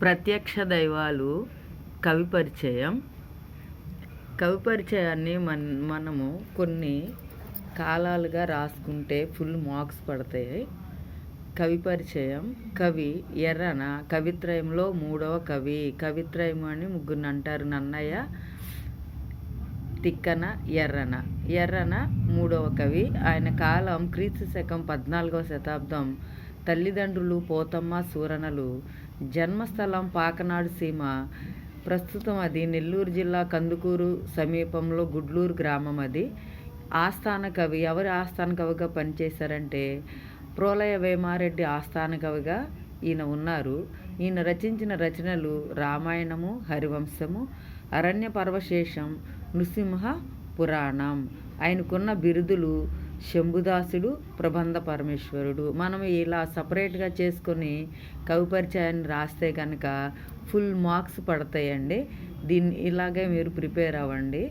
ప్రత్యక్ష దైవాలు కవి పరిచయం. కవి పరిచయాన్ని మన్ మనము కొన్ని కాలాలుగా రాసుకుంటే ఫుల్ మార్క్స్ పడతాయి. కవి పరిచయం కవి ఎర్రన కవిత్రయంలో మూడవ కవి కవిత్రయం అని ముగ్గురు అంటారు నన్నయ్య తిక్కన ఎర్రన. ఎర్రన మూడవ కవి. ఆయన కాలం క్రీస్తు శకం పద్నాలుగవ శతాబ్దం తల్లిదండ్రులు పోతమ్మ సూరనలు జన్మస్థలం పాకనాడు సీమ. ప్రస్తుతం అది నెల్లూరు జిల్లా కందుకూరు సమీపంలో గుడ్లూరు గ్రామం అది. ఆస్థాన కవి ఎవరి ఆస్థాన కవిగా పనిచేశారంటే ప్రోలయ వేమారెడ్డి ఆస్థాన కవిగా ఈయన ఉన్నారు. ఈయన రచించిన రచనలు రామాయణము హరివంశము అరణ్య పర్వశేషం నృసింహ పురాణం. ఆయనకున్న బిరుదులు శంభుదాసుడు ప్రబంధ పరమేశ్వరుడు. మనం ఇలా సపరేట్గా చేసుకొని కవిపరిచయాన్ని రాస్తే కనుక ఫుల్ మార్క్స్ పడతాయండి. దీన్ని ఇలాగే మీరు ప్రిపేర్ అవ్వండి.